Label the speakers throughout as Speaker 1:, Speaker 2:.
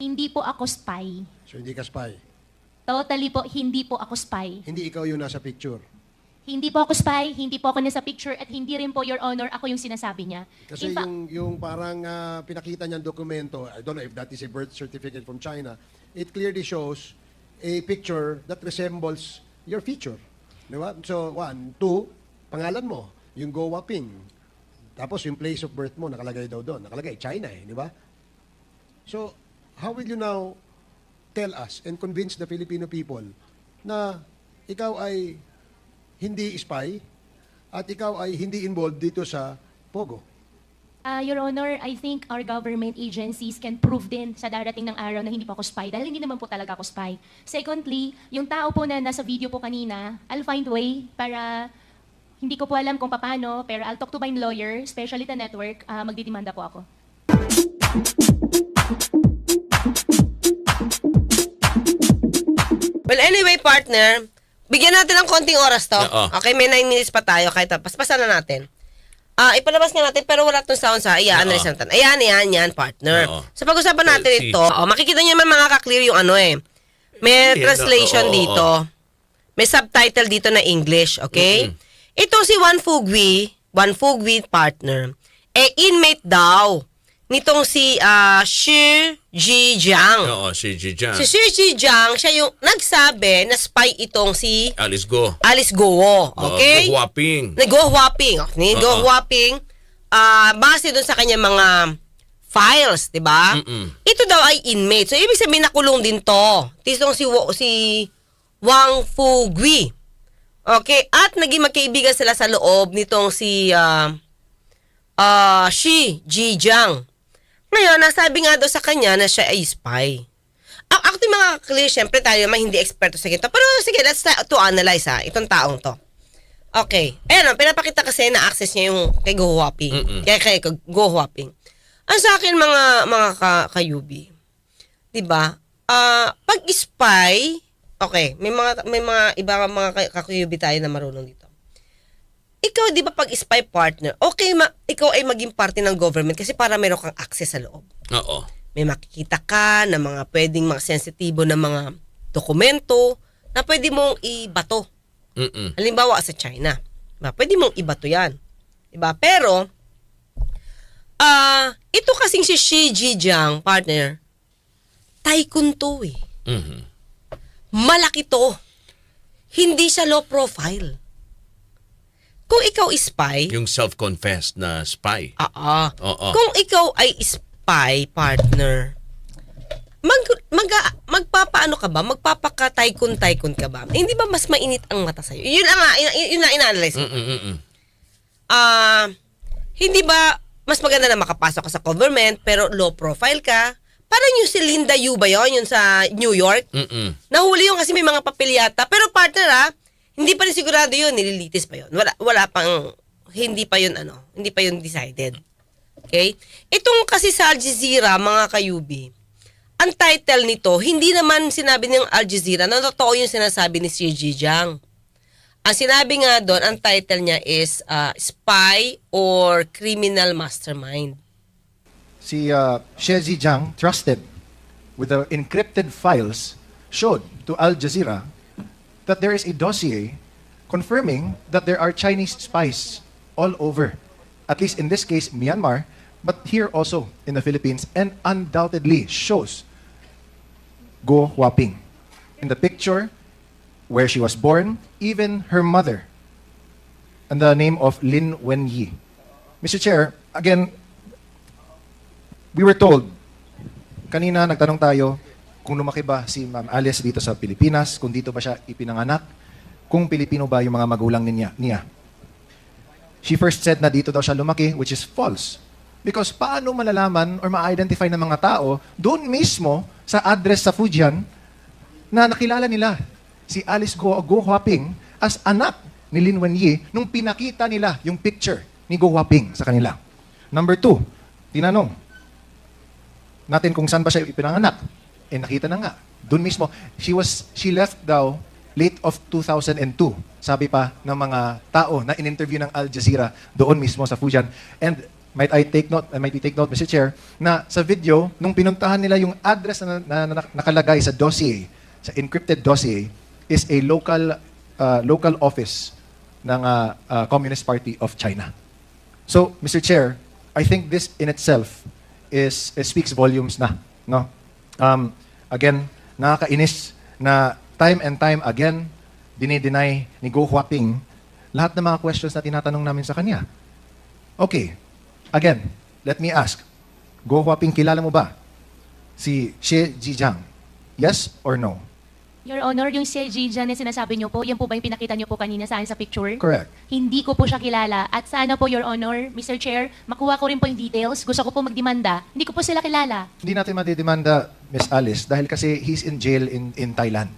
Speaker 1: Hindi po ako spy.
Speaker 2: So hindi ka spy.
Speaker 1: Totally po, hindi po ako spy.
Speaker 2: Hindi ikaw yung nasa picture.
Speaker 1: Hindi po ako spy, hindi po ako nasa picture, at hindi rin po, Your Honor, ako yung sinasabi niya.
Speaker 2: Kasi
Speaker 1: In
Speaker 2: yung, yung parang ah, pinakita niyang dokumento, I don't know if that is a birth certificate from China, it clearly shows a picture that resembles your feature. Di ba? So, one. Two, pangalan mo, yung Go Waping. Tapos yung place of birth mo, nakalagay daw doon. Nakalagay, China eh, di ba? So, how will you now tell us and convince the Filipino people na ikaw ay hindi spy at ikaw ay hindi involved dito sa Pogo?
Speaker 1: Ah, Your Honor, I think our government agencies can prove din sa darating ng araw na hindi po ako spy dahil hindi naman po talaga ako spy. Secondly, yung tao po na nasa video po kanina, I'll find way para hindi ko po alam kung paano, pero I'll talk to my lawyer, especially the network, ah, magdidemanda po ako.
Speaker 3: Well, anyway, partner, bigyan natin ng konting oras to.
Speaker 4: Oo.
Speaker 3: Okay, may 9 minutes pa tayo. Kahit paspasan na natin. Ah, ipalabas nga natin pero wala tong sound sa ayan,
Speaker 4: Oo.
Speaker 3: uh natin. Ayan, ayan, yan, partner.
Speaker 4: Oo.
Speaker 3: So pag-usapan natin
Speaker 4: Well, see.
Speaker 3: ito, oh, makikita niyo naman mga ka-clear yung ano eh. May
Speaker 4: Hindi,
Speaker 3: translation
Speaker 4: oo, oo,
Speaker 3: dito. May subtitle dito na English, okay? Ito si Juan Fugui, Juan Fugui partner, eh inmate daw nitong si ah Shi Jijiang.
Speaker 4: Oo, si Jijan.
Speaker 3: Si Shi Jijiang, siya yung nagsabi na spy itong si
Speaker 4: Alice Go.
Speaker 3: Alice Goo, okay?
Speaker 4: Uh, Guwaping.
Speaker 3: Nag-go-whopping. Ni
Speaker 4: Oo.
Speaker 3: go-whopping, ah, base doon sa kanya mga files, 'di ba? Ito daw ay inmate. So ibig sabihin nakulong din 'to. Titong si si Wang Fugui. Okay, at naging magkaibigan sila sa loob nitong si ah ah, Shi Jijiang. Ngayon, nasabi nga daw sa kanya na siya ay spy. Ang actually mga clear, syempre tayo naman hindi eksperto sa ganito. Pero sige, let's try to analyze ha, itong taong to. Okay. Ayan o, pinapakita kasi na access niya yung kay Go Huaping.
Speaker 4: Mm-mm.
Speaker 3: Kaya kay Go Huaping. Ang sa akin mga mga ka, kayubi, 'di ba? Ah, pag spy, okay, may mga may mga iba mga ka- kakuyubi tayo na marunong dito. Ikaw 'di ba pag spy partner, okay ma, ikaw ay maging parte ng government kasi para meron kang access sa loob
Speaker 4: Oo.
Speaker 3: may makikita ka na mga pwedeng mga sensitibo na mga dokumento na pwede mong ibato.
Speaker 4: Mm-mm.
Speaker 3: Halimbawa sa China. Diba? Pwede mong ibato yan. Diba? Pero, ah ito kasing si Xi Jijiang, partner, tycoon to eh.
Speaker 4: Mhm.
Speaker 3: Malaki to. Hindi siya low profile. Kung ikaw is spy,
Speaker 4: Yung self-confessed na spy.
Speaker 3: Ah,
Speaker 4: Oo.
Speaker 3: Kung ikaw ay spy partner, mag, mag, magpapaano ka ba? Magpapaka-tycoon-tycoon ka ba? Hindi ba mas mainit ang mata sa'yo? Yun lang nga, yun, yun lang ina-analyze ko.
Speaker 4: Mm-mm-mm.
Speaker 3: Ah, hindi ba mas maganda na makapasok ka sa government pero low profile ka? Parang yung si Linda Yu ba yun? Yung sa New York?
Speaker 4: Mm-mm.
Speaker 3: Nahuli yung kasi may mga papilyata. Pero partner ah, hindi pa rin sigurado yun. Nililitis pa yun. Wala, wala pang, hindi pa yun ano, hindi pa yun decided. Okay? Itong kasi sa Al Jazeera, mga kayubi, ang title nito, hindi naman sinabi ng Al Jazeera na totoo yung sinasabi ni Xi Jijiang. Ang sinabi nga doon, ang title niya is uh, Spy or Criminal Mastermind.
Speaker 5: si uh, Xie Zhejiang trusted with the encrypted files showed to Al Jazeera that there is a dossier confirming that there are Chinese spies all over, at least in this case, Myanmar, but here also in the Philippines, and undoubtedly shows Go Huaping. In the picture, where she was born, even her mother, and the name of Lin Wenyi. Mr. Chair, again, we were told, kanina nagtanong tayo kung lumaki ba si Ma'am Alice dito sa Pilipinas, kung dito ba siya ipinanganak, kung Pilipino ba yung mga magulang niya. niya. She first said na dito daw siya lumaki, which is false. Because paano malalaman or ma-identify ng mga tao doon mismo sa address sa Fujian na nakilala nila si Alice Go, Go Huaping as anak ni Lin Wenyi nung pinakita nila yung picture ni Go Huaping sa kanila. Number two, tinanong natin kung saan ba siya ipinanganak. Eh nakita na nga. Doon mismo, she was she left daw late of 2002. Sabi pa ng mga tao na in-interview ng Al Jazeera doon mismo sa Fujian. And might I take note, uh, might we take note, Mr. Chair, na sa video, nung pinuntahan nila yung address na, na, na nakalagay sa dossier, sa encrypted dossier, is a local uh, local office ng uh, uh, Communist Party of China. So, Mr. Chair, I think this in itself is, is speaks volumes na, no? Um, again, nakakainis na time and time again dinideny ni Go Huaping lahat ng mga questions na tinatanong namin sa kanya. Okay. Again, let me ask. Go Huaping, kilala mo ba si Xie Jijiang? Yes or no?
Speaker 1: Your Honor, yung si Jijan na sinasabi niyo po, yan po ba yung pinakita niyo po kanina sa akin sa picture?
Speaker 5: Correct.
Speaker 1: Hindi ko po siya kilala. At sana po, Your Honor, Mr. Chair, makuha ko rin po yung details. Gusto ko po magdemanda. Hindi ko po sila kilala.
Speaker 5: Hindi natin matidemanda, Miss Alice, dahil kasi he's in jail in, in Thailand.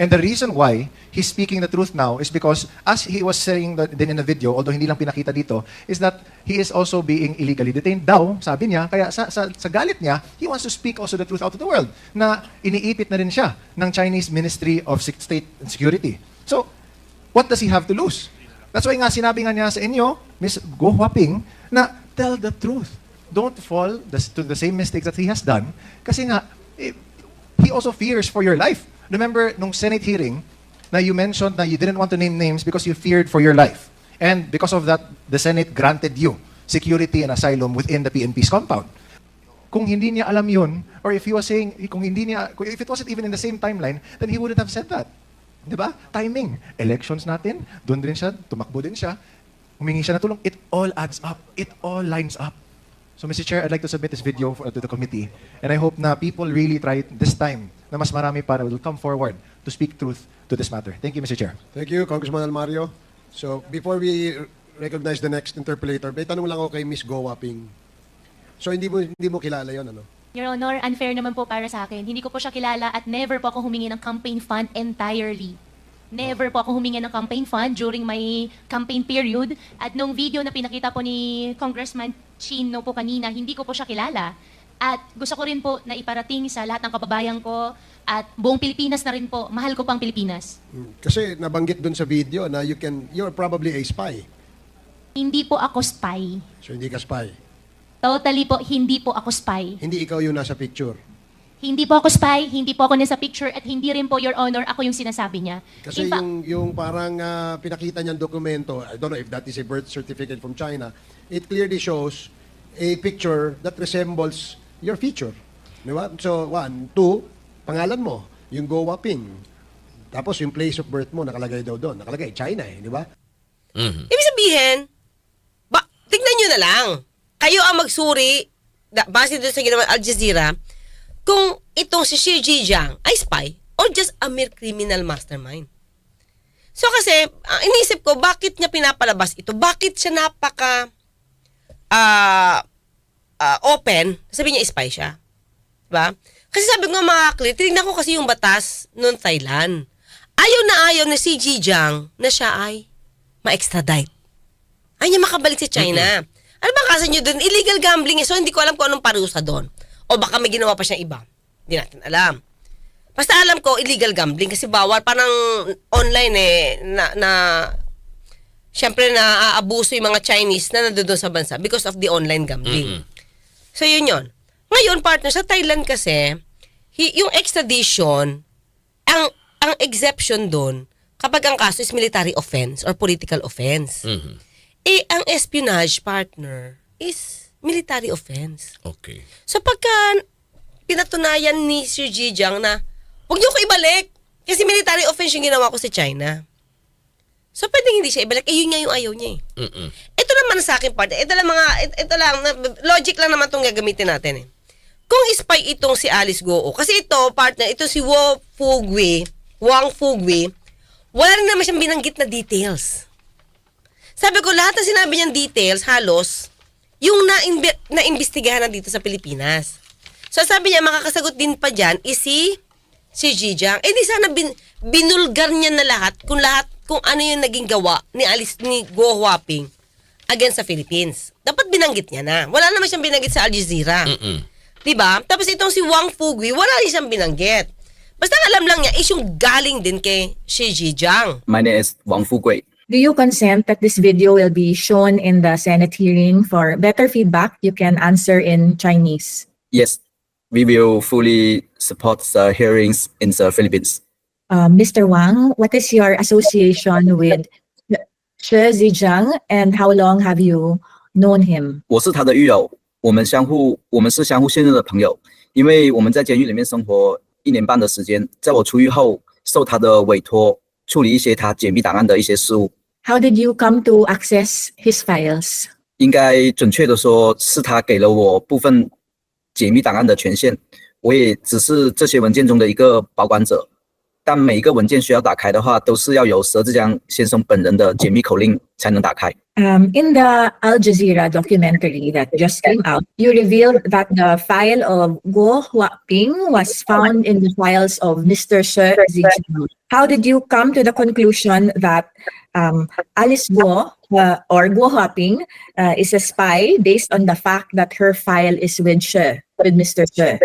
Speaker 5: And the reason why he's speaking the truth now is because, as he was saying that, din in the video, although hindi lang pinakita dito, is that he is also being illegally detained daw, sabi niya. Kaya sa, sa, sa galit niya, he wants to speak also the truth out to the world, na iniipit na rin siya ng Chinese Ministry of State and Security. So, what does he have to lose? That's why nga sinabi nga niya sa inyo, Miss Go Huaping, na tell the truth. Don't fall to the same mistakes that he has done. Kasi nga, eh, he also fears for your life. Remember, nung Senate hearing, na you mentioned na you didn't want to name names because you feared for your life. And because of that, the Senate granted you security and asylum within the PNP's compound. Kung hindi niya alam yun, or if he was saying, kung hindi niya, if it wasn't even in the same timeline, then he wouldn't have said that. Di ba? Timing. Elections natin, doon din siya, tumakbo din siya, humingi siya ng tulong. It all adds up. It all lines up. So, Mr. Chair, I'd like to submit this video for, to the committee. And I hope na people really try this time na mas marami para will come forward to speak truth to this matter. Thank you, Mr. Chair.
Speaker 2: Thank you, Congressman Almario. So, before we recognize the next interpellator, may tanong lang ako kay Miss Go Waping. So, hindi mo, hindi mo kilala yon ano?
Speaker 1: Your Honor, unfair naman po para sa akin. Hindi ko po siya kilala at never po ako humingi ng campaign fund entirely. Never po ako humingi ng campaign fund during my campaign period. At nung video na pinakita po ni Congressman Chino po kanina, hindi ko po siya kilala. At gusto ko rin po na iparating sa lahat ng kababayan ko at buong Pilipinas na rin po. Mahal ko pang Pilipinas.
Speaker 2: Hmm. Kasi nabanggit dun sa video na you can, you're probably a spy.
Speaker 1: Hindi po ako spy.
Speaker 2: So, hindi ka spy.
Speaker 1: Totally po, hindi po ako spy.
Speaker 2: Hindi ikaw yung nasa picture.
Speaker 1: Hindi po ako spy, hindi po ako nasa picture, at hindi rin po, Your Honor, ako yung sinasabi niya.
Speaker 2: Kasi
Speaker 1: In fact-
Speaker 2: yung, yung parang ah, pinakita niyang dokumento, I don't know if that is a birth certificate from China, it clearly shows a picture that resembles your feature. Di ba? So, one. Two, pangalan mo, yung Go Waping. Tapos yung place of birth mo, nakalagay daw doon. Nakalagay, China eh, di ba?
Speaker 4: Mhm.
Speaker 3: Ibig sabihin, ba, tignan nyo na lang. Kayo ang magsuri, da, base doon sa ginawa Al Jazeera, kung itong si Xi Jinping ay spy or just a mere criminal mastermind. So kasi, ang inisip ko, bakit niya pinapalabas ito? Bakit siya napaka ah ah, open? Sabi niya, spy siya. Diba? Kasi sabi ko mga clear, tinignan ko kasi yung batas noon Thailand. Ayaw na ayaw na si Jijiang na siya ay ma-extradite. Ay niya makabalik sa China. Ano ba kasi nyo doon? Illegal gambling eh. So hindi ko alam kung anong parusa doon. O baka may ginawa pa siyang iba. Hindi natin alam. Basta alam ko, illegal gambling kasi bawal. Parang online eh, na, na Siyempre na aabuso yung mga Chinese na nandoon sa bansa because of the online gambling. So yun yun. Ngayon, partner, sa Thailand kasi, yung extradition, ang ang exception doon, kapag ang kaso is military offense or political offense.
Speaker 4: Mhm.
Speaker 3: Eh, ang espionage, partner, is military offense.
Speaker 4: Okay.
Speaker 3: So pagka pinatunayan ni Sir Jijiang na, huwag niyo ko ibalik, kasi military offense yung ginawa ko sa China. So pwedeng hindi siya ibalik, eh yun nga yung ayaw niya eh.
Speaker 4: Mhm.
Speaker 3: Ito naman sa akin part, ito lang mga, ito, lang, logic lang naman itong gagamitin natin eh. Kung spy itong si Alice Goo, kasi ito, partner, ito si Wo Fugui, Wang Fugui, wala rin naman siyang binanggit na details. Sabi ko, lahat ng sinabi niyang details, halos, yung na naimbestigahan na dito sa Pilipinas. So sabi niya, makakasagot din pa dyan is si, si Jijiang. Eh di sana bin, binulgar niya na lahat kung lahat, kung ano yung naging gawa ni Alice, ni Go Huaping against sa Philippines. Dapat binanggit niya na. Wala naman siyang binanggit sa Al Jazeera.
Speaker 4: Mhm.
Speaker 3: Diba? Tapos itong si Wang Fugui, wala rin siyang binanggit. Basta ang alam lang niya is yung galing din kay Xi Jinping.
Speaker 6: My name is Wang Fugui. Do you consent that this video will be shown in the Senate hearing for better feedback? You can answer in Chinese.
Speaker 7: Yes, we will fully support the hearings in the Philippines.
Speaker 6: Uh, Mr. Wang, what is your association with She Zijiang and how long have you known him?
Speaker 7: 我是他的狱友，我们相互我们是相互信任的朋友，因为我们在监狱里面生活一年半的时间，在我出狱后，受他的委托处理一些他解密档案的一些事务。
Speaker 6: How did you come to access his files?
Speaker 7: 应该准确的说，是他给了我部分解密档案的权限，我也只是这些文件中的一个保管者。 但每一个文件需要打开的话，都是要由佘志江先生本人的解密口令才能打开。
Speaker 6: Um, in the Al Jazeera documentary that just came out, you revealed that the file of Guo Huaping was found in the files of Mr. She Zijiang. How did you come to the conclusion that um, Alice Guo uh, or Guo Huaping uh, is a spy based on the fact that her file is with She, with Mr. She?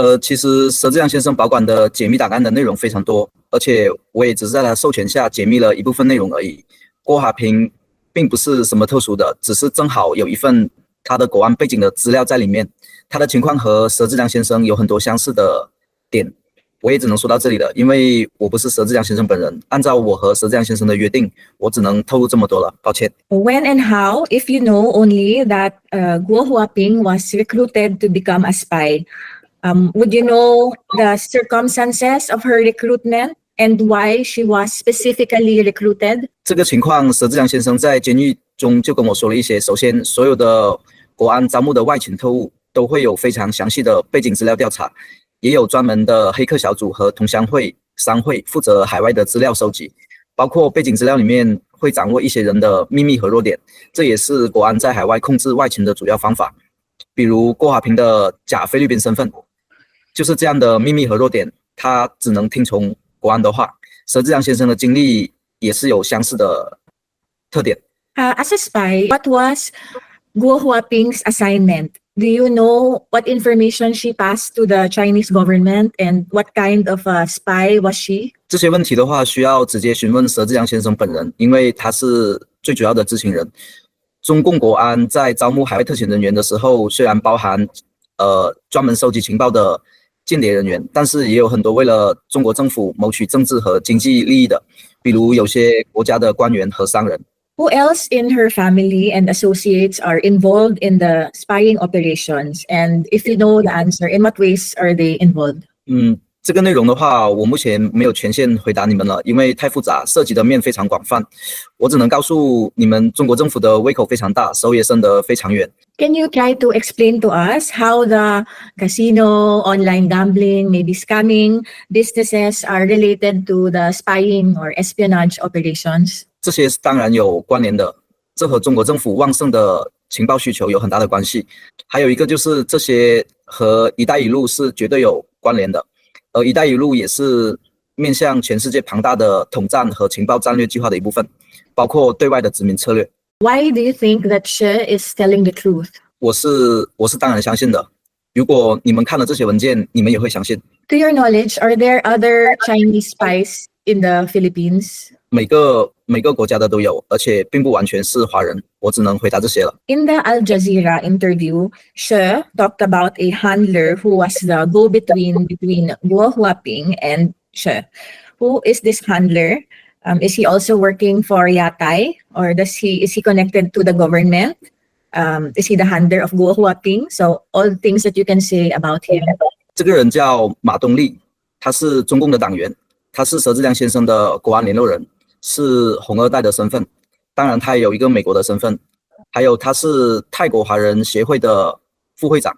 Speaker 7: 呃，其实佘志阳先生保管的解密档案的内容非常多，而且我也只是在他授权下解密了一部分内容而已。郭华平并不是什么特殊的，只是正好有一份他的国安背景的资料在里面。他的情况和佘志良先生有很多相似的点，我也只能说到这里了，因为我不是佘志良先生本人。按照我和佘志良先生的约定，我只能透露这么多了，抱歉。
Speaker 6: When and how, if you know only that uh, Guo Huaping was recruited to become a spy, um, would you know the circumstances of her recruitment and why she was specifically recruited?
Speaker 7: 这个情况，佘志良先生在监狱中就跟我说了一些。首先，所有的国安招募的外勤特务都会有非常详细的背景资料调查，也有专门的黑客小组和同乡会、商会负责海外的资料收集，包括背景资料里面会掌握一些人的秘密和弱点，这也是国安在海外控制外勤的主要方法。比如郭华平的假菲律宾身份，就是这样的秘密和弱点，他只能听从国安的话。佘志良先生的经历也是有相似的特点。
Speaker 6: Uh, as a spy, what was Guo Huaping's assignment? Do you know what information she passed to the Chinese government and what kind of a spy was she?
Speaker 7: 这些问题的话，需要直接询问佘志阳先生本人，因为他是最主要的知情人。中共国安在招募海外特遣人员的时候，虽然包含呃专门收集情报的间谍人员，但是也有很多为了中国政府谋取政治和经济利益的，比如有些国家的官员和商人。
Speaker 6: Who else in her family and associates are involved in the spying operations? And if you know the answer, in what ways are they involved?
Speaker 7: 嗯， 这个内容的话，我目前没有权限回答你们了，因为太复杂，涉及的面非常广泛。我只能告诉你们，中国政府的胃口非常大，手也伸得非常远。
Speaker 6: Can you try to explain to us how the casino, online gambling, maybe scamming businesses are related to the spying or espionage operations?
Speaker 7: 这些是当然有关联的，这和中国政府旺盛的情报需求有很大的关系。还有一个就是这些和“一带一路”是绝对有关联的，而“一带一路”也是面向全世界庞大的统战和情报战略计划的一部分，包括对外的殖民策略。
Speaker 6: Why do you think that she is telling the truth?
Speaker 7: 我是我是当然相信的。如果你们看了这些文件，你们也会相信。
Speaker 6: To your knowledge, are there other Chinese spies in the Philippines?
Speaker 7: 每个每个国家的都有，而且并不完全是华人。我只能回答这些了。
Speaker 6: In the Al Jazeera interview, She talked about a handler who was the go-between between Guo Huaping and She. Who is this handler? Um, is he also working for Yatai, or does he is he connected to the government? Um, is he the handler of Guo Huaping? So all things that you can say about him.
Speaker 7: 这个人叫马东立，他是中共的党员，他是佘志良先生的国安联络人，是红二代的身份。当然，他也有一个美国的身份，还有他是泰国华人协会的副会长。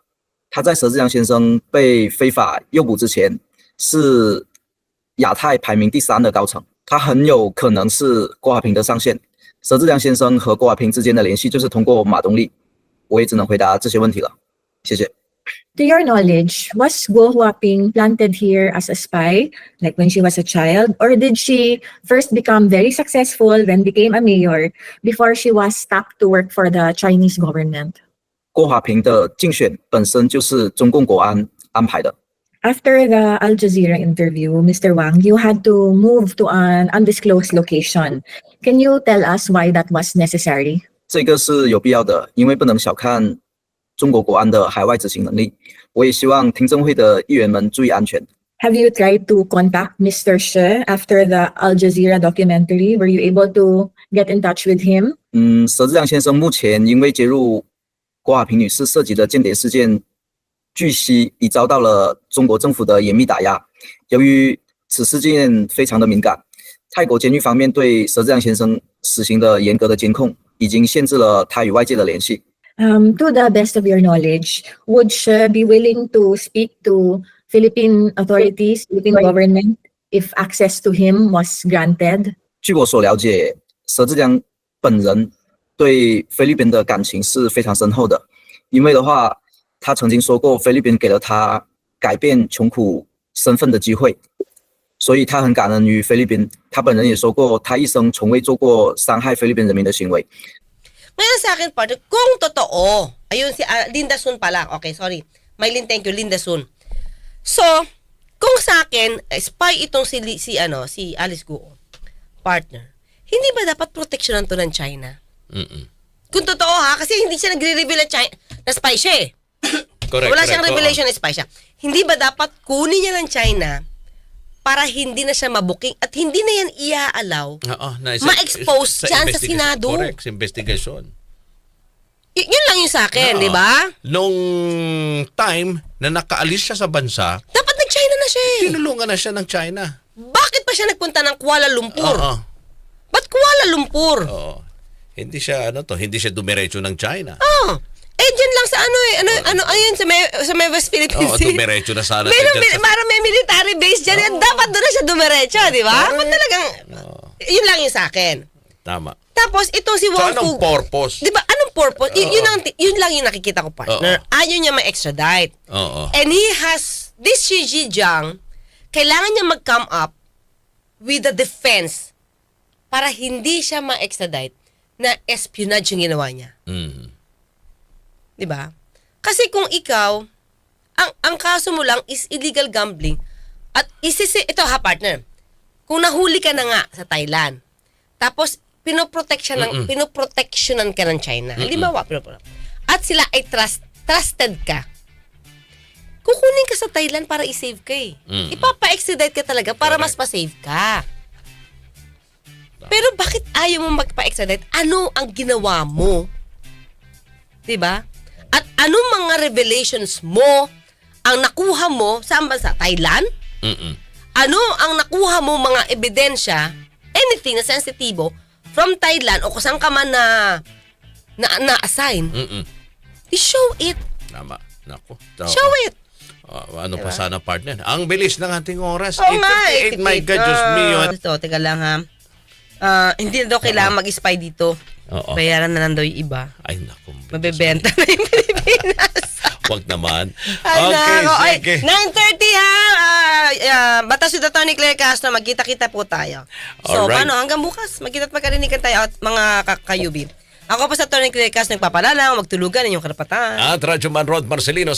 Speaker 7: 他在佘志良先生被非法诱捕之前，是亚太排名第三的高层。他很有可能是郭华平的上线。佘志良先生和郭华平之间的联系就是通过马东立。我也只能回答这些问题了，谢谢。
Speaker 6: To your knowledge, was Guo Huaping planted here as a spy, like when she was a child, or did she first become very successful, then became a mayor before she was stopped to work for the Chinese government?
Speaker 7: 郭华平的竞选本身就是中共国安安排的，
Speaker 6: After the Al Jazeera interview, Mr. Wang, you had to move to an undisclosed location. Can you tell us why that was necessary?
Speaker 7: 这个是有必要的，因为不能小看 中国国安的海外执行能力。我也希望听证会的议员们注意安全。
Speaker 6: Have you tried to contact Mr. She after the Al Jazeera documentary? Were you able to get in touch with him?
Speaker 7: 嗯，佘志亮先生目前因为接入郭华平女士涉及的间谍事件，据悉已遭到了中国政府的严密打压。由于此事件非常的敏感，泰国监狱方面对佘志亮先生实行的严格的监控，已经限制了他与外界的联系。
Speaker 6: Um, to the best of your knowledge, would She be willing to speak to Philippine authorities, Philippine government, if access to him was granted?
Speaker 7: 据我所了解，佘志江本人对菲律宾的感情是非常深厚的，因为的话，他曾经说过菲律宾给了他改变穷苦身份的机会，所以他很感恩于菲律宾。他本人也说过，他一生从未做过伤害菲律宾人民的行为。
Speaker 3: Ngayon sa akin, partner, kung totoo, ayun si ah, Linda Sun pala. Okay, sorry. Maylin, thank you, Linda Sun. So, kung sa akin, eh, spy itong si, si, ano, si Alice Guo, partner, hindi ba dapat proteksyonan to ng China?
Speaker 4: Mm-mm.
Speaker 3: Kung totoo ha, kasi hindi siya nagre-reveal na, China, na spy siya eh.
Speaker 4: Correct,
Speaker 3: Wala
Speaker 4: correct.
Speaker 3: siyang revelation na spy siya. Hindi ba dapat kunin niya ng China para hindi na siya mabuking at hindi na yan iaalaw
Speaker 4: Oo, na,
Speaker 3: Ma-expose dyan sa Senado.
Speaker 4: Correct, sa investigation.
Speaker 3: Y- yun lang yung sa akin,
Speaker 4: Oo.
Speaker 3: di ba?
Speaker 4: Nung time na nakaalis siya sa bansa,
Speaker 3: Dapat nag-China na siya eh.
Speaker 4: tinulungan na siya ng China.
Speaker 3: Bakit pa siya nagpunta ng Kuala Lumpur?
Speaker 4: Oo.
Speaker 3: Ba't Kuala Lumpur?
Speaker 4: Oo. Hindi siya ano to, hindi siya dumiretso ng China.
Speaker 3: Oh. Eh, dyan lang sa ano eh. Ano, ano, ayun, sa, may, sa may West Philippines.
Speaker 4: Oo, dumiretso na sana
Speaker 3: Meron,
Speaker 4: sa-
Speaker 3: parang may military base dyan. yan. Dapat doon na siya dumiretso, di ba? Ba't talagang, yun lang yung sa akin.
Speaker 4: Tama.
Speaker 3: Tapos, itong si
Speaker 4: So
Speaker 3: Wong
Speaker 4: anong
Speaker 3: Fu-
Speaker 4: purpose?
Speaker 3: Di ba, anong purpose? Y- yun, ang, yun lang yung nakikita ko, partner.
Speaker 4: Oo.
Speaker 3: Ayaw niya ma-extradite.
Speaker 4: Oo.
Speaker 3: And he has, this Xi Jinping, kailangan niya mag-come up with a defense para hindi siya ma-extradite na espionage yung ginawa niya.
Speaker 4: Mm.
Speaker 3: Di ba? Kasi kung ikaw, ang, ang kaso mo lang is illegal gambling at isisi, ito ha partner, kung nahuli ka na nga sa Thailand, tapos pinoprotection ng, pinoprotectionan ka ng China, halimbawa, pinopro- at sila ay trust, trusted ka, kukunin ka sa Thailand para i-save ka eh.
Speaker 4: Mm.
Speaker 3: Ipapa-extradite ka talaga para
Speaker 4: Correct.
Speaker 3: mas pa-save ka. Pero bakit ayaw mo magpa-extradite? Ano ang ginawa mo? 'Di ba? At anong mga revelations mo ang nakuha mo saan ba sa Thailand?
Speaker 4: Mm-mm.
Speaker 3: Ano ang nakuha mo mga ebidensya, anything na sensitibo from Thailand o kung saan ka man na na, na-assign,
Speaker 4: Mm-mm.
Speaker 3: i-show it.
Speaker 4: Tama. Nako.
Speaker 3: Show it.
Speaker 4: ah, ano pa sana partner? Ang bilis ng ating oras.
Speaker 3: Nga,
Speaker 4: 8:58, my God, Diyos mio.
Speaker 3: Ito, teka lang ha. Ah, hindi na daw kailangan mag-spy dito.
Speaker 4: Oo.
Speaker 3: Bayaran na lang daw yung iba.
Speaker 4: Ay, naku.
Speaker 3: Mabebenta na yung Pilipinas.
Speaker 4: Wag naman.
Speaker 3: Ay,
Speaker 4: Okay,
Speaker 3: nako. Ay,
Speaker 4: sige.
Speaker 3: 9.30 ha. Ah, ah, Batas with Attorney Claire Castro. Magkita-kita po tayo. So,
Speaker 4: Alright.
Speaker 3: paano? Hanggang bukas. Magkita at magkarinigan tayo at mga ka- kayubi. Ako po sa Attorney Claire Castro nagpapalala. Huwag tulugan ang inyong karapatan.
Speaker 4: At Radyo Man Rod Marcelino